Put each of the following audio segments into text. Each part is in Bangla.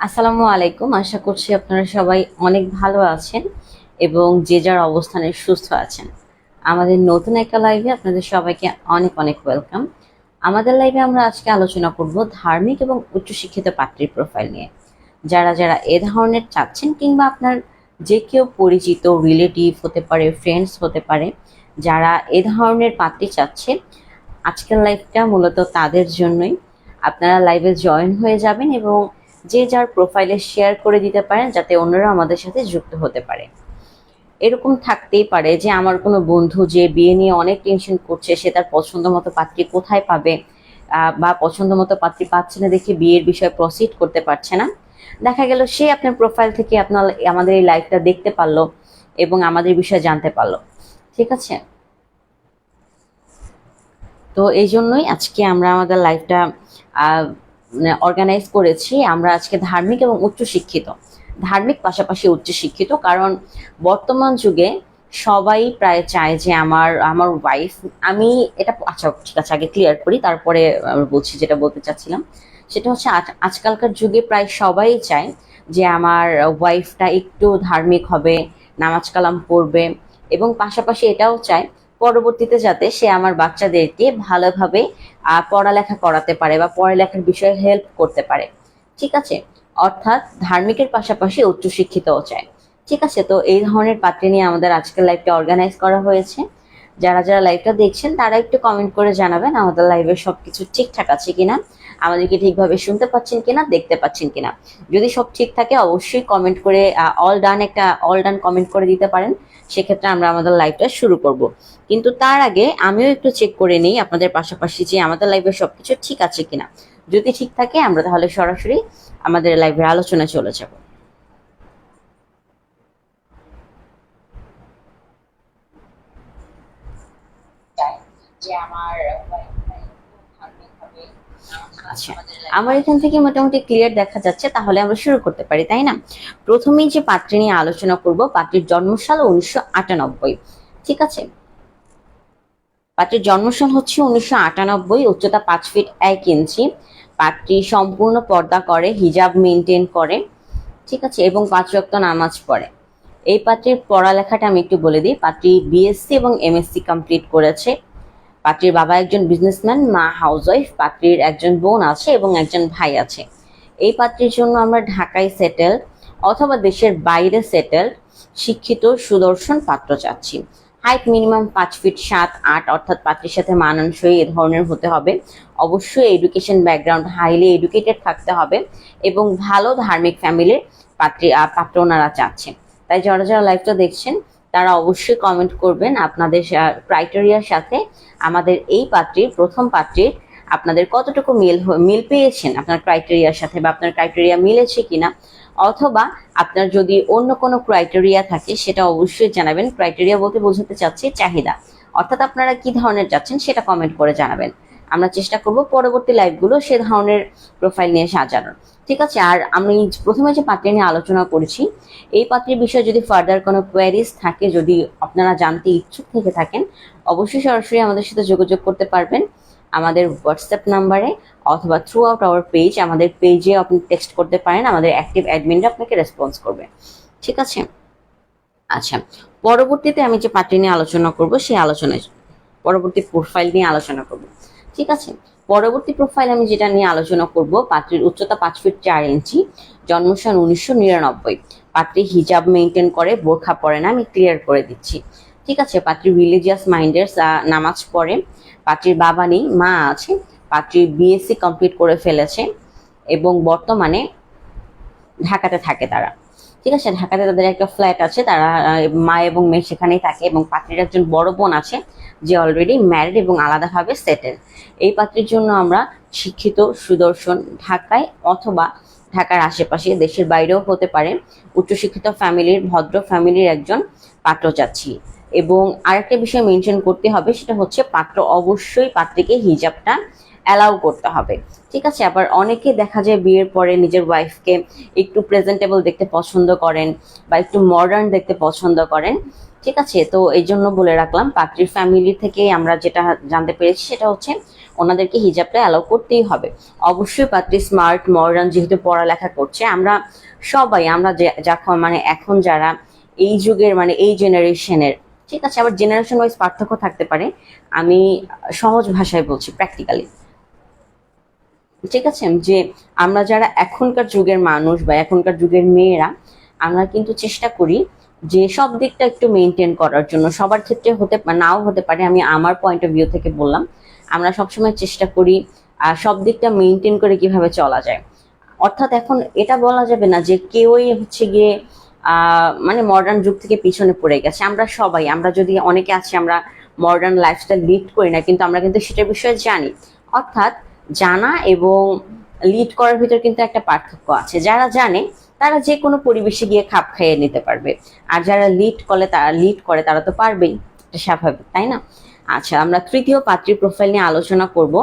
আসসালামু আলাইকুম। আশা করছি আপনারা সবাই অনেক ভালো আছেন এবং যে যার অবস্থানে সুস্থ আছেন। আমাদের নতুন একটা লাইভে আপনাদের সবাইকে অনেক অনেক ওয়েলকাম আমাদের লাইভে আমরা আজকে আলোচনা করব ধার্মিক এবং উচ্চশিক্ষিত পাত্রীর প্রোফাইল নিয়ে। যারা যারা এ ধরনের চাচ্ছেন কিংবা আপনার যে কেউ পরিচিত রিলেটিভ হতে পারে ফ্রেন্ডস হতে পারে, যারা এ ধরনের পাত্রী চাচ্ছে, আজকের লাইভটা মূলত তাদের জন্যই। আপনারা লাইভে জয়েন হয়ে যাবেন এবং যে যার প্রোফাইলে শেয়ার করে দিতে পারেন, যাতে অন্যরা আমাদের সাথে যুক্ত হতে পারে। এরকম থাকতেই পারে যে, আমার কোনো বন্ধু যে বিয়ে নিয়ে অনেক টেনশন করছে, সে তার পছন্দ মতো পাত্রী কোথায় পাবে বা পছন্দ মতো পাত্রী পাচ্ছে না দেখে বিয়ের বিষয়ে প্রসিড করতে পারছে না। দেখা গেল সে আপনার প্রোফাইল থেকে আপনার, আমাদের এই লাইভটা দেখতে পারল এবং আমাদের বিষয়ে জানতে পারল। ঠিক আছে? তো এই জন্যই আজকে আমরা আমাদের লাইফটা অর্গানাইজ করেছি আমরা আজকে ধার্মিক এবং উচ্চশিক্ষিত ধার্মিক পাশাপাশি উচ্চশিক্ষিত কারণ বর্তমান যুগে সবাই প্রায় চায় যে আমার আমার ওয়াইফ আমি এটা আচ্ছা ঠিক আছে, আগে ক্লিয়ার করি, তারপরে বলছি যেটা বলতে চাচ্ছিলাম। সেটা হচ্ছে আজ- আজকালকার যুগে প্রায় সবাই চায় যে আমার ওয়াইফটা একটু ধার্মিক হবে, নামাজ কালাম পড়বে এবং পাশাপাশি এটাও চায় পরবর্তীতে যাতে সে আমার বাচ্চাদেরকে ভালোভাবে পড়ালেখা করাতে পারে বা পড়ালেখার বিষয়ে হেল্প করতে পারে। ঠিক আছে? অর্থাৎ ধার্মিকের পাশাপাশি উচ্চশিক্ষিতও চায়। ঠিক আছে? তো এই ধরনের পাত্রে নিয়ে আমাদের আজকের লাইভটা অর্গানাইজ করা হয়েছে। যারা যারা লাইভটা দেখছেন, তারা একটু কমেন্ট করে জানাবেন, আমাদের লাইভে সবকিছু ঠিকঠাক আছে কিনা। আমাদেরকে ঠিকভাবে শুনতে পাচ্ছেন কিনা, দেখতে পাচ্ছেন কিনা। যদি সব ঠিক থাকে, অবশ্যই কমেন্ট করে অল ডান একটা অল ডান কমেন্ট করে দিতে পারেন। সেক্ষেত্রে আমরা আমাদের লাইভটা শুরু করব। কিন্তু তার আগে আমিও একটু চেক করে নিই আপনাদের পাশাপাশি যে আমাদের লাইভে সবকিছু ঠিক আছে কিনা। যদি ঠিক থাকে, আমরা তাহলে সরাসরি আমাদের লাইভের আলোচনা চলে যাব। যে আমার আচ্ছা আমার এখান থেকে মোটামুটি ক্লিয়ার দেখা যাচ্ছে, তাহলে আমরা শুরু করতে পারি, তাই না? প্রথমেই যে পাত্রী নিয়ে আলোচনা করব, পাত্রীর জন্মসাল উনিশশো আটানব্বই, ঠিক আছে? পাত্রীর জন্মসাল হচ্ছে উনিশশো আটানব্বই, উচ্চতা পাঁচ ফিট এক ইঞ্চি পাত্রী সম্পূর্ণ পর্দা করে, হিজাব মেনটেন করে, ঠিক আছে? এবং পাঁচ রক্ত নামাজ পড়ে। এই পাত্রীর পড়ালেখাটা আমি একটু বলে দিই, পাত্রী বিএসসি এবং এমএসসি কমপ্লিট করেছে। পাত্রীর বাবা একজন বিজনেসম্যান মা হাউসওয়াইফ পাত্রীর একজন বোন আছে এবং একজন ভাই আছে। এই পাত্রীর জন্য আমরা ঢাকায় সেটেল অথবা দেশের বাইরে সেটেল শিক্ষিত সুদর্শন পাত্র চাচ্ছি। হাইট মিনিমাম পাঁচ ফিট সাত, আট, অর্থাৎ পাত্রীর সাথে মানানসই এ ধরনের হতে হবে। অবশ্যই এডুকেশন ব্যাকগ্রাউন্ড হাইলি এডুকেটেড থাকতে হবে এবং ভালো ধার্মিক ফ্যামিলির পাত্রী পাত্র ওনারা চাচ্ছেন। তাই যারা যারা লাইভটা দেখছেন তারা অবশ্যই কমেন্ট করবেন আপনাদের ক্রাইটেরিয়ার সাথে আমাদের এই পাত্রীর প্রথম পাত্রীর আপনাদের কতটুকু মিল মিল পেয়েছেন আপনার ক্রাইটেরিয়ার সাথে বা আপনার ক্রাইটেরিয়া মিলেছে কিনা। অথবা আপনার যদি অন্য কোনো ক্রাইটেরিয়া থাকে সেটা অবশ্যই জানাবেন। ক্রাইটেরিয়া বলতে বোঝাতে চাচ্ছি চাহিদা। অর্থাৎ আপনারা কি ধরনের চাচ্ছেন সেটা কমেন্ট করে জানাবেন। আমরা চেষ্টা করব পরবর্তী লাইভগুলো সে ধরনের প্রোফাইল নিয়ে সাজানোর। ঠিক আছে? আর আমি প্রথমে যে পাত্রী নিয়ে আলোচনা করেছি, এই পাত্রের বিষয়ে যদি ফার্দার কোনো কোয়ারিজ থাকে, যদি আপনারা জানতে ইচ্ছুক থেকে থাকেন, অবশ্যই সরাসরি আমাদের সাথে যোগাযোগ করতে পারবেন। আমাদের হোয়াটসঅ্যাপ নাম্বারে অথবা থ্রু আউট আওয়ার পেজ আমাদের পেজে আপনি টেক্সট করতে পারেন, আমাদের অ্যাক্টিভ অ্যাডমিনরা আপনাকে রেসপন্স করবে। ঠিক আছে? আচ্ছা পরবর্তীতে আমি যে পার্টি নিয়ে আলোচনা করব, সেই আলোচনায়, পরবর্তী প্রোফাইল নিয়ে আলোচনা করব। ঠিক আছে? পরবর্তী প্রোফাইল আমি যেটা নিয়ে আলোচনা করব, পাত্রীর উচ্চতা পাঁচ ফিট চার ইঞ্চি জন্মসাল উনিশশো নিরানব্বই। পাত্রী হিজাব মেনটেন করে, বোরখা পরে না, আমি ক্লিয়ার করে দিচ্ছি। ঠিক আছে? পাত্রী রিলিজিয়াস মাইন্ডের নামাজ পড়ে। পাত্রীর বাবা নেই, মা আছে। পাত্রী বিএসসি কমপ্লিট করে ফেলেছে এবং বর্তমানে ঢাকাতে থাকে তারা। ঠিক আছে? ঢাকাতে তাদের একটা ফ্ল্যাট আছে। তারা মা এবং মেয়ে সেখানেই থাকে এবং পাত্রীর একজন বড় বোন আছে যে অলরেডি ম্যারিড এবং আলাদাভাবে সেটেল এই পাত্রীর জন্য আমরা শিক্ষিত, সুদর্শন ঢাকায় অথবা ঢাকার আশেপাশে দেশের বাইরেও হতে পারে। উচ্চশিক্ষিত ফ্যামিলির, ভদ্র ফ্যামিলির একজন পাত্র চাচ্ছি। এবং আরেকটা বিষয় মেনশন করতে হবে, সেটা হচ্ছে পাত্র অবশ্যই পাত্রীকে হিজাবটা অ্যালাউ করতে হবে। ঠিক আছে? আবার অনেকে দেখা যায় বিয়ের পরে নিজের ওয়াইফকে একটু প্রেজেন্টেবল দেখতে পছন্দ করেন বা একটু মডার্ন দেখতে পছন্দ করেন। ঠিক আছে? তো এই জন্য বলে রাখলাম, পাত্রীর ফ্যামিলি থেকে আমরা যেটা জানতে পেরেছি সেটা হচ্ছে ওনাদেরকে হিজাবটা অ্যালাউ করতেই হবে। অবশ্যই পাত্রী স্মার্ট মডার্ন যেহেতু পড়ালেখা করছে, আমরা সবাই, আমরা যে যখন মানে এখন যারা এই যুগের মানে এই জেনারেশনের ঠিক আছে? আবার জেনারেশন ওয়াইজ পার্থক্য থাকতে পারে। আমি সহজ ভাষায় বলছি প্র্যাকটিক্যালি ঠিক আছে? যে আমরা যারা এখনকার যুগের মানুষ বা এখনকার যুগের মেয়েরা, আমরা কিন্তু চেষ্টা করি যে সব দিকটা একটু মেনটেন করার জন্য। সবার ক্ষেত্রে হতে নাও হতে পারে, আমি আমার পয়েন্ট অফ ভিউ থেকে বললাম। আমরা সবসময় চেষ্টা করি সব দিকটা মেনটেন করে কীভাবে চলা যায়। অর্থাৎ এখন এটা বলা যাবে না যে কেউই হচ্ছে গিয়ে মানে মডার্ন যুগ থেকে পিছনে পড়ে গেছে। আমরা সবাই, আমরা যদি অনেকে আছি, আমরা মডার্ন লাইফস্টাইল লিড করি না, কিন্তু আমরা কিন্তু সেটার বিষয়ে জানি। অর্থাৎ জানা এবং লিড করার ভিতর কিন্তু একটা পার্থক্য আছে। যারা জানে, তারা যে কোনো পরিবেশে গিয়ে খাপ খাইয়ে নিতে পারবে। আর যারা লিড করে তারা লিড করে, তারা তো পারবেই। এটা স্বাভাবিক, তাই না? আচ্ছা আমরা তৃতীয় পাত্রী প্রোফাইল নিয়ে আলোচনা করব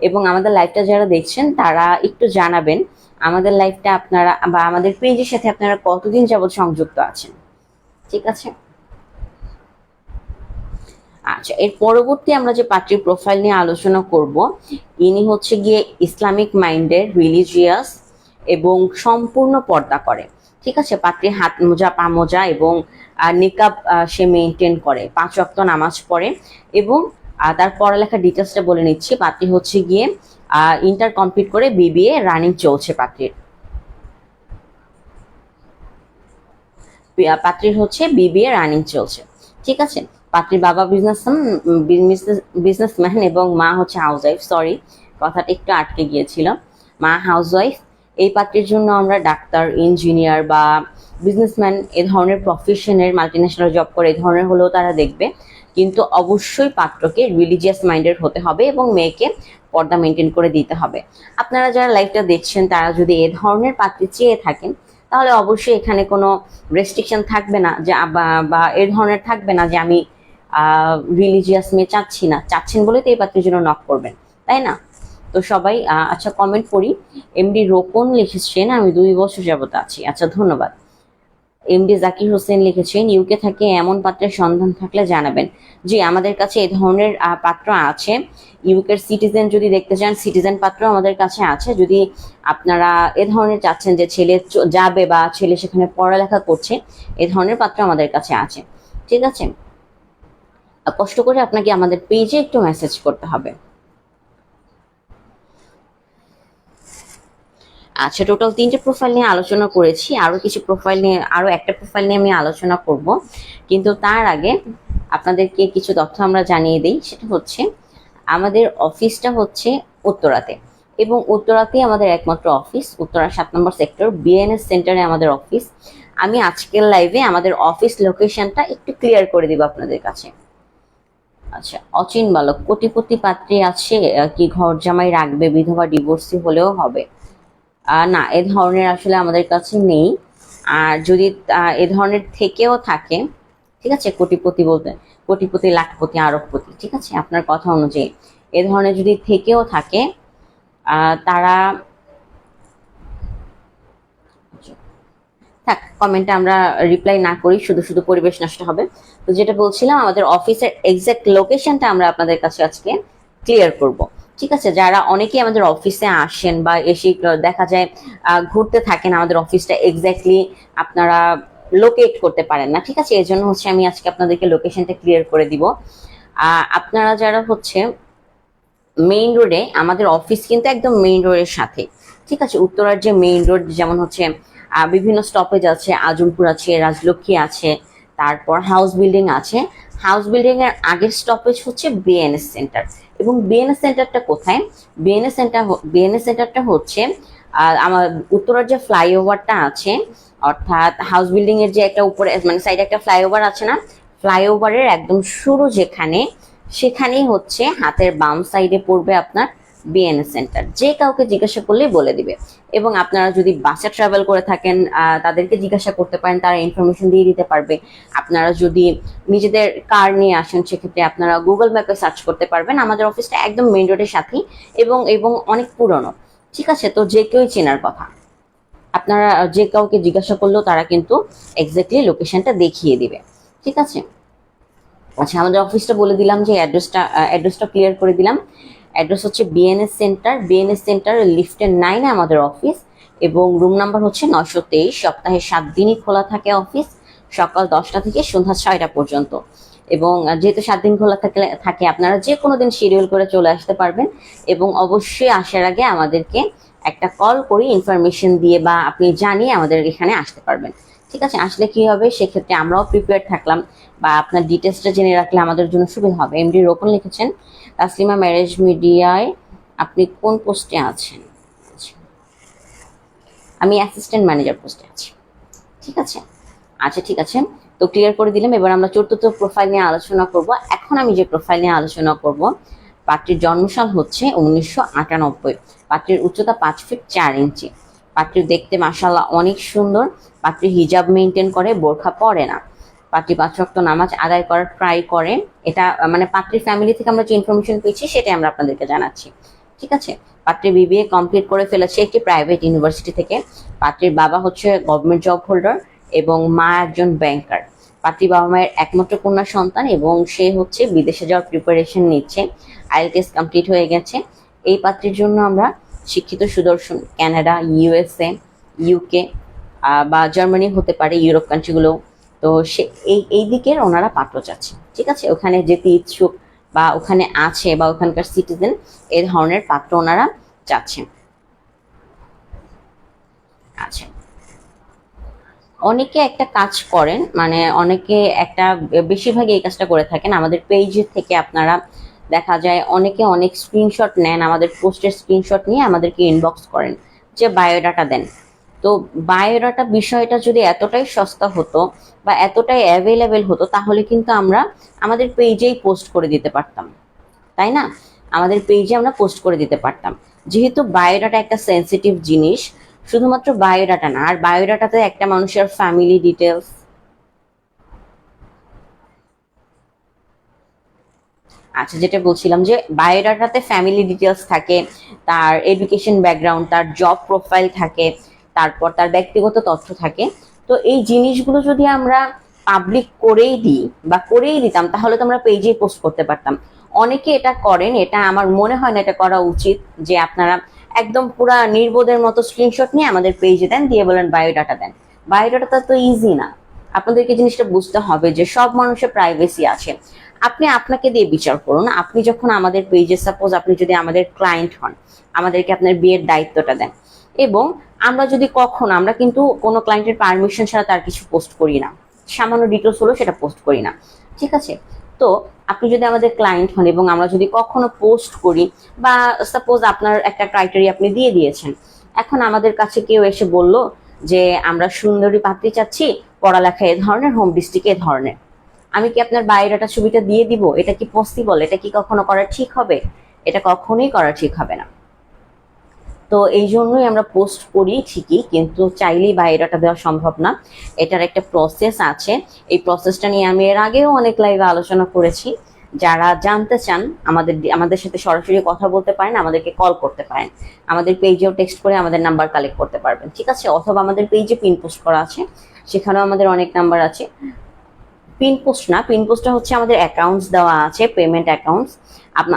এবং আমাদের লাইভটা যারা দেখছেন, তারা একটু জানাবেন, আমাদের লাইভটা আপনারা বা আমাদের পেজের সাথে আপনারা কতদিন যাবত সংযুক্ত আছেন? ঠিক আছে? আচ্ছা এর পরবর্তী আমরা যে পাত্রীর প্রোফাইল নিয়ে আলোচনা করব, ইনি হচ্ছে গিয়ে ইসলামিক মাইন্ডের রিলিজিয়াস এবং সম্পূর্ণ পর্দা করে। ঠিক আছে? পাত্রী হাত মোজা, পা মোজা এবং নিকাব সে মেনটেন করে। পাঁচ ওয়াক্ত নামাজ পড়ে এবং তার পড়ালেখার ডিটেলসটা বলে নিচ্ছি। পাত্রী হচ্ছে গিয়ে ইন্টার কমপ্লিট করে বিবিএ রানিং চলছে পাত্রীর। পাত্রীর হচ্ছে বিবিএ রানিং চলছে। ঠিক আছে? পাত্রীর বাবা বিজনেস বিজনেসম্যান এবং মা হচ্ছে হাউস ওয়াইফ সরি কথাটা একটু আটকে গিয়েছিল। মা হাউস ওয়াইফ এই পাত্রের জন্য আমরা ডাক্তার ইঞ্জিনিয়ার বা বিজনেসম্যান এ ধরনের প্রফেশনের মাল্টিন্যাশনাল জব করে, এই ধরনের হলেও তারা দেখবে। কিন্তু অবশ্যই পাত্রকে রিলিজিয়াস মাইন্ডের হতে হবে এবং মেয়েকে পর্দা মেনটেন করে দিতে হবে। আপনারা যারা লাইফটা দেখছেন, তারা যদি এ ধরনের পাত্রে চেয়ে থাকেন, তাহলে অবশ্যই এখানে কোনো রেস্ট্রিকশন থাকবে না যে বা এ ধরনের থাকবে না যে আমি রিলিজিয়াস মেয়ে চাচ্ছি না। চাচ্ছেন বলে তো এই পাত্রের জন্য নক করবেন, তাই না? তো সবাই আচ্ছা কমেন্ট করি এমডি রোপন লিখেছেন, আমি দুই বছর যাবত আছি। আচ্ছা ধন্যবাদ। এমডি জাকির হোসেন লিখেছেন ইউকে থেকে এমন পাত্রের সন্ধান থাকলে জানাবেন। জি, আমাদের কাছে এই ধরনের পাত্র আছে। ইউকের সিটিজেন যদি দেখতে চান সিটিজেন পাত্র আমাদের কাছে আছে। যদি আপনারা এ ধরনের চাচ্ছেন যে ছেলে যাবে বা ছেলে সেখানে পড়ালেখা করছে, এ ধরনের পাত্র আমাদের কাছে আছে। ঠিক আছে? কষ্ট করে আপনাকে আমাদের পেজে একটু মেসেজ করতে হবে। আচ্ছা টোটাল তিনটে প্রোফাইল নিয়ে আলোচনা করেছি। আরও কিছু প্রোফাইল নিয়ে, আরও একটা প্রোফাইল নিয়ে আমি আলোচনা করব। কিন্তু তার আগে আপনাদেরকে কিছু তথ্য আমরা জানিয়ে দিই। সেটা হচ্ছে, আমাদের অফিসটা হচ্ছে উত্তরাতে। এবং উত্তরাতেই আমাদের একমাত্র অফিস উত্তরা সাত নম্বর সেক্টর বিএনএস সেন্টারে আমাদের অফিস আমি আজকের লাইভে আমাদের অফিস লোকেশনটা একটু ক্লিয়ার করে দিব আপনাদের কাছে। আচ্ছা অচিন বালক কোটিপতি পাত্রী আছে কি ঘর জামাই রাখবে, বিধবা ডিভোর্সি হলেও হবে? না, এ ধরনের আসলে আমাদের কাছে নেই। আর যদি এ ধরনের থেকেও থাকে, ঠিক আছে, কোটিপতি বলতে, কোটিপতি, লাখপতি আরবপতি ঠিক আছে, আপনার কথা অনুযায়ী। এ ধরনের যদি থেকেও থাকে তারা থাক কমেন্টে আমরা রিপ্লাই না করি, শুধু শুধু পরিবেশ নষ্ট হবে। তো যেটা বলছিলাম, আমাদের অফিসের এক্সাক্ট লোকেশনটা আমরা আপনাদের কাছে আজকে ক্লিয়ার করব। ঠিক আছে? যারা অনেকেই আমাদের অফিসে আসেন বা এসে দেখা যায় ঘুরতে থাকেন, আমাদের অফিসটা এক্স্যাক্টলি আপনারা লোকেট করতে পারেন না। ঠিক আছে? এই জন্য হচ্ছে আমি আজকে আপনাদেরকে লোকেশনটা ক্লিয়ার করে দিব। আপনারা যারা হচ্ছে মেইন রোডে আমাদের অফিস কিন্তু একদম মেইন রোডের সাথে। ঠিক আছে? উত্তরার যে মেইন রোড যেমন হচ্ছে বিভিন্ন স্টপেজ আছে, আজমপুর আছে, রাজলক্ষ্মী আছে, তারপর হাউস বিল্ডিং আছে। হাউস বিল্ডিং এর আগের স্টপেজ হচ্ছে বিএনএস সেন্টার এবং বিএনএস সেন্টারটা কোথায়? বিএনএস সেন্টার বিএনএস সেন্টারটা হচ্ছে আমার উত্তরার যে ফ্লাইওভারটা আছে, অর্থাৎ হাউস বিল্ডিং এর যে একটা উপরে মানে সাইডে একটা ফ্লাইওভার আছে না ফ্লাইওভারের একদম শুরু যেখানে, সেখানেই হচ্ছে হাতের বাম সাইডে পড়বে আপনার বিএনএস সেন্টার যে কাউকে জিজ্ঞাসা করলেই বলে দিবে। এবং আপনারা যদি বাসে ট্রাভেল করে থাকেন তাদেরকে জিজ্ঞাসা করতে পারেন, তারা ইনফরমেশন দিয়ে দিতে পারবে। আপনারা যদি নিজেদের কার নিয়ে আসেন, সেক্ষেত্রে আপনারা গুগল ম্যাপে সার্চ করতে পারবেন। আমাদের অফিসটা একদম মেইন রোডের সাথেই এবং এবং অনেক পুরনো। ঠিক আছে? তো যে কেউই চেনার কথা। আপনারা যে কাউকে জিজ্ঞাসা করলেও তারা কিন্তু এক্স্যাক্টলি লোকেশনটা দেখিয়ে দিবে। ঠিক আছে? আচ্ছা আমাদের অফিসটা বলে দিলাম যে অ্যাড্রেসটা অ্যাড্রেসটা ক্লিয়ার করে দিলাম। অ্যাড্রেস হচ্ছে বিএনএস সেন্টার বিএনএস সেন্টার লিফটের নাইনে আমাদের অফিস এবং রুম নাম্বার হচ্ছে নশো তেইশ, সপ্তাহে সাত দিনই খোলা থাকে অফিস সকাল দশটা থেকে সন্ধ্যা ছয়টা পর্যন্ত। এবং যেহেতু সাত দিন খোলা থাকলে, থাকে, আপনারা যে কোনো দিন শিডিউল করে চলে আসতে পারবেন এবং অবশ্যই আসার আগে আমাদেরকে একটা কল করে ইনফরমেশন দিয়ে বা আপনি জানিয়ে আমাদের এখানে আসতে পারবেন। ঠিক আছে? আসলে কি হবে? সেক্ষেত্রে আমরাও প্রিপেয়ার থাকলাম বা আপনার ডিটেলসটা জেনে রাখলে আমাদের জন্য সুবিধা হবে। এমডি রোপন লিখেছেন তাসলিমা ম্যারেজ মিডিয়ায় আপনি কোন পোস্টে আছেন। আমি অ্যাসিস্ট্যান্ট ম্যানেজার পোস্টে আছি। ঠিক আছে? আচ্ছা ঠিক আছে। তো ক্লিয়ার করে দিলাম। এবার আমরা চতুর্থ প্রোফাইল নিয়ে আলোচনা করব। এখন আমি যে প্রোফাইল নিয়ে আলোচনা করব, পাত্রীর জন্মসাল হচ্ছে উনিশশো আটানব্বই। পাত্রীর উচ্চতা পাঁচ ফিট চার ইঞ্চি। পাত্রী দেখতে মাসাল্লাহ অনেক সুন্দর। পাত্রী হিজাব মেনটেন করে, বোরখা পরে না। পাত্রী পাঁচ রক্ত নামাজ আদায় করার ট্রাই করেন। এটা মানে পাত্রীর ফ্যামিলি থেকে আমরা যে ইনফরমেশন পেয়েছি, সেটাই আমরা আপনাদেরকে জানাচ্ছি। ঠিক আছে? পাত্রী বিবিএ কমপ্লিট করে ফেলেছে একটি প্রাইভেট ইউনিভার্সিটি থেকে। পাত্রীর বাবা হচ্ছে গভর্নমেন্ট জব হোল্ডার এবং মা একজন ব্যাংকার পাত্রী বাবা মায়ের একমাত্র কন্যা সন্তান এবং সে হচ্ছে বিদেশে যাওয়ার প্রিপারেশন নিচ্ছে। আইএলটিএস কমপ্লিট হয়ে গেছে। এই পাত্রীর জন্য আমরা শিক্ষিত সুদর্শন কানাডা ইউএসএ ইউকে বা জার্মানি হতে পারে ইউরোপ কান্ট্রিগুলো তো সে, এই এই দিকের ওনারা পাত্র চাচ্ছে ঠিক আছে? ওখানে যেতে ইচ্ছুক বা ওখানে আছে বা ওখানকার সিটিজেন এই ধরনের পাত্র ওনারা চাচ্ছেন আচ্ছা। অনেকে একটা কাজ করেন মানে অনেকে একটা বেশিরভাগ এই কাজটা করে থাকেন। আমাদের পেজ থেকে আপনারা দেখা যায় অনেকে অনেক স্ক্রিনশট নেন, আমাদের পোস্টের স্ক্রিনশট নিয়ে আমাদেরকে ইনবক্স করেন, যে বায়োডাটা দেন। তো বায়োডাটা বিষয়টা যদি এতটাই সস্তা হতো বা এতটাই অ্যাভেলেবেল হতো, তাহলে কিন্তু আমরা আমাদের পেজেই পোস্ট করে দিতে পারতাম। তাই না? আমাদের পেজে আমরা পোস্ট করে দিতে পারতাম। যেহেতু বায়োডাটা একটা সেন্সিটিভ জিনিস, শুধুমাত্র বায়োডাটা না, আর বায়োডাটাতে একটা মানুষের ফ্যামিলি ডিটেলস আচ্ছা যেটা বলছিলাম যে বায়োডাটাতে ফ্যামিলি ডিটেলস থাকে, তার এডুকেশন ব্যাকগ্রাউন্ড তার জব প্রোফাইল থাকে তারপর তার ব্যক্তিগত তথ্য থাকে। তো এই জিনিসগুলো যদি আমরা পাবলিক করেই দিই বা করেই দিতাম, তাহলে তো আমরা পেজে পোস্ট করতে পারতাম। অনেকে এটা করেন, এটা আমার মনে হয় না এটা করা উচিত যে আপনারা একদম পুরা নির্বোধের মতো স্ক্রিনশট নিয়ে আমাদের পেজে দেন, দিয়ে বলেন বায়োডাটা দেন। বায়োডাটা তো ইজি না। আপনাদেরকে জিনিসটা বুঝতে হবে যে সব মানুষের প্রাইভেসি আছে। আপনি আপনাকে দিয়ে বিচার করুন। আপনি যখন আমাদের পেজে সাপোজ আপনি যদি আমাদের ক্লায়েন্ট হন, আমাদেরকে আপনার বিয়ের দায়িত্বটা দেন। এবং আমরা যদি কখন, আমরা কিন্তু কোনো ক্লায়েন্টের পারমিশন ছাড়া তার কিছু পোস্ট করি না। সামান্য ডিটেলস হলো সেটা পোস্ট করি না। ঠিক আছে? তো আপনি যদি আমাদের ক্লায়েন্ট হন এবং আমরা যদি কখনো পোস্ট করি বা সাপোজ আপনার একটা ক্রাইটেরিয়া আপনি দিয়ে দিয়েছেন, এখন আমাদের কাছে কেউ এসে বলল যে, আমরা সুন্দরী পাত্রী চাচ্ছি, পড়ালেখা এ ধরনের হোম ডিস্ট্রিক্ট এ ধরনের। আমি কি আপনার বায়োডাটা ছবিটা দিয়ে দিব? এটা কি পসিবল এটা কি কখনো করা ঠিক হবে? এটা কখনোই করা ঠিক হবে না। তো এই জন্যই আমরা পোস্ট করি ঠিকই, কিন্তু চাইলেই বায়োডাটা দেওয়া সম্ভব না। এটার একটা প্রসেস আছে। এই প্রসেসটা নিয়ে আমি এর আগেও অনেক লাইভে আলোচনা করেছি। যারা জানতে চান, আমাদের আমাদের সাথে সরাসরি কথা বলতে পারেন, আমাদেরকে কল করতে পারেন। আমাদের পেজেও টেক্সট করে আমাদের নাম্বার কালেক্ট করতে পারবেন, ঠিক আছে? অথবা আমাদের পেজে পিন পোস্ট করা আছে, সেখানেও আমাদের অনেক নাম্বার আছে। পিন পোস্ট না পিন পোস্টটা হচ্ছে আমাদের অ্যাকাউন্টস দেওয়া আছে পেমেন্ট অ্যাকাউন্টস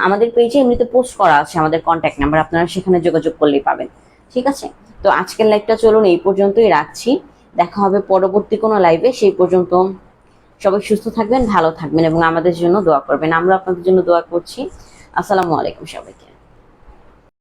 আমাদের পেজে এমনিতে পোস্ট করা আছে আমাদের কন্ট্যাক্ট নাম্বার আপনারা সেখানে যোগাযোগ করলেই পাবেন। ঠিক আছে? তো আজকের লাইভটা চলুন, এই পর্যন্তই রাখছি। দেখা হবে পরবর্তী কোনো লাইভে সেই পর্যন্ত সবাই সুস্থ থাকবেন, ভালো থাকবেন এবং আমাদের জন্য দোয়া করবেন। আমরা আপনাদের জন্য দোয়া করছি। আসসালামু আলাইকুম সবাইকে।